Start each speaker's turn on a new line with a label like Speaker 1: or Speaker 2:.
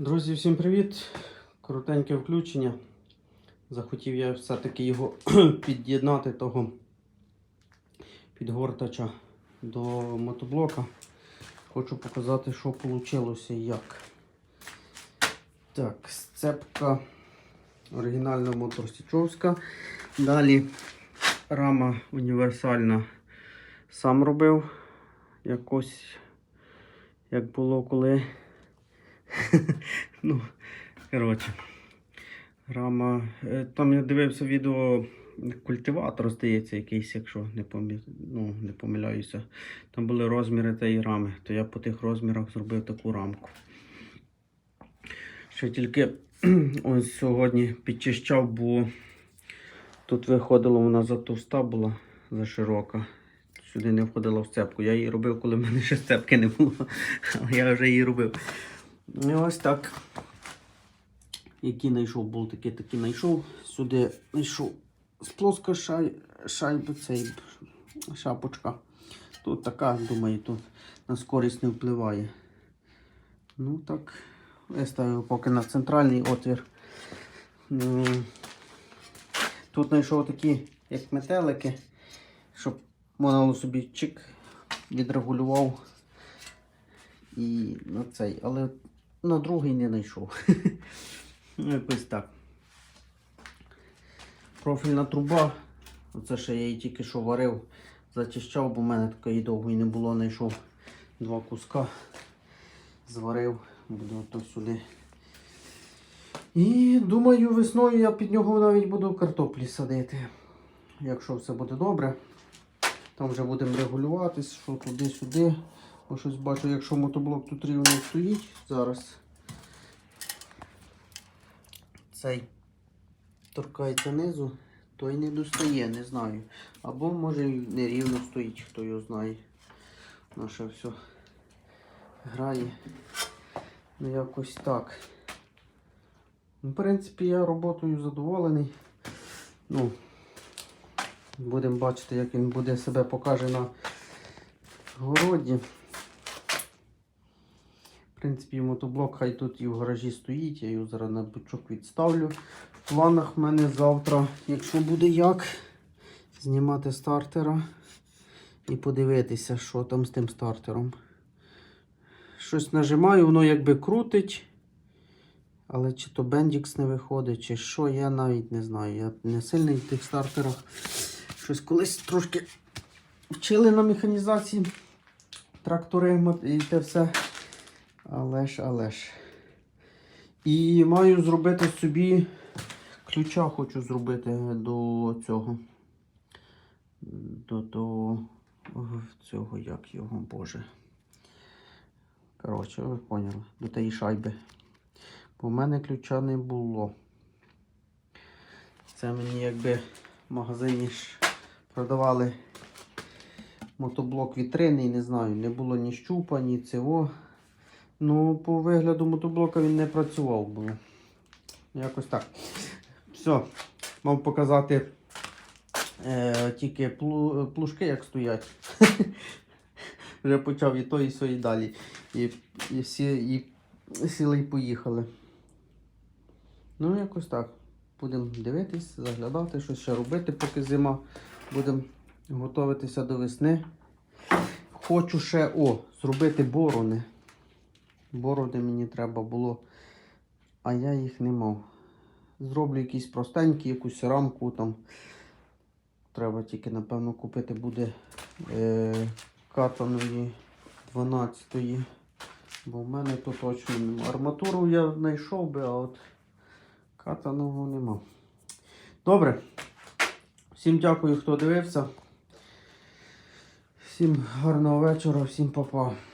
Speaker 1: Друзі, всім привіт! Коротеньке включення. Захотів я все-таки його під'єднати того підгортача до мотоблока. Хочу показати, що вийшло і як. Так, сцепка оригінальна моторсічовська. Далі рама універсальна сам робив. Якось як було коли. ну, коротше. Рама. е, Там я дивився відео культиватор, здається, якийсь, якщо не, помі... ну, не помиляюся. Там були розміри тієї рами, то я по тих розмірах зробив таку рамку. Ще тільки ось сьогодні підчищав, бо тут виходило вона затовста була, заширока. Сюди не входила в сцепку. Я її робив, коли в мене ще сцепки не було. Але я вже її робив. І ось так. Які знайшов болтики, такі знайшов. Сюди знайшов з плоска шай, шайби, цей шапочка. Тут така, думаю, тут на скорість не впливає. Ну так, виставив поки на центральний отвір. Тут знайшов такі, як метелики, щоб можна собі чик відрегулював і на цей, але на другий не знайшов. Ну, Якось так. Профільна труба. Оце ще я її тільки що варив, зачищав, бо в мене такої довгої не було, знайшов два куска, зварив, буду то сюди. І думаю, весною я під нього навіть буду картоплі садити. Якщо все буде добре. Там вже будемо регулюватись, що туди-сюди. Бо щось бачу, якщо мотоблок тут рівно стоїть зараз. Цей торкається низу, той не достає, не знаю. Або може нерівно стоїть, хто його знає. Наше все грає. Ну якось так. Ну, В принципі, я роботою задоволений. Ну, Будемо бачити, як він буде себе покаже на городі. В принципі, мотоблок хай тут і в гаражі стоїть, я його зараз на бучок відставлю. В планах в мене завтра, якщо буде як, знімати стартера і подивитися, що там з тим стартером. Щось нажимаю, воно якби крутить. Але чи то Bendix не виходить, чи що, я навіть не знаю. Я не сильний в тих стартерах. Щось колись трошки вчили на механізації трактори і те все. Але ж, але ж. І маю зробити собі ключа хочу зробити до цього. До, до цього, як його, боже. Коротше, ви поняли, до тієї шайби. Бо в мене ключа не було. Це мені якби в магазині ж продавали мотоблок вітрини, не знаю, не було ні щупа, ні цього. Ну, по вигляду мотоблока він не працював було. Якось так. Все, мав показати е, тільки плу, плужки, як стоять. Вже почав і то, і все, і далі. І, і всі і сіли і поїхали. Ну, якось так. Будемо дивитись, заглядати, щось ще робити, поки зима. Будемо готуватися до весни. Хочу ще о, зробити борони. Борони мені треба було, а я їх не мав. Зроблю якісь простенькі, якусь рамку там. Треба тільки, напевно, купити буде е, катаної 12-ї. Бо в мене тут точно немає. Арматуру я знайшов би, а от катаного нема. Добре. Всім дякую, хто дивився. Всім гарного вечора, всім па-па.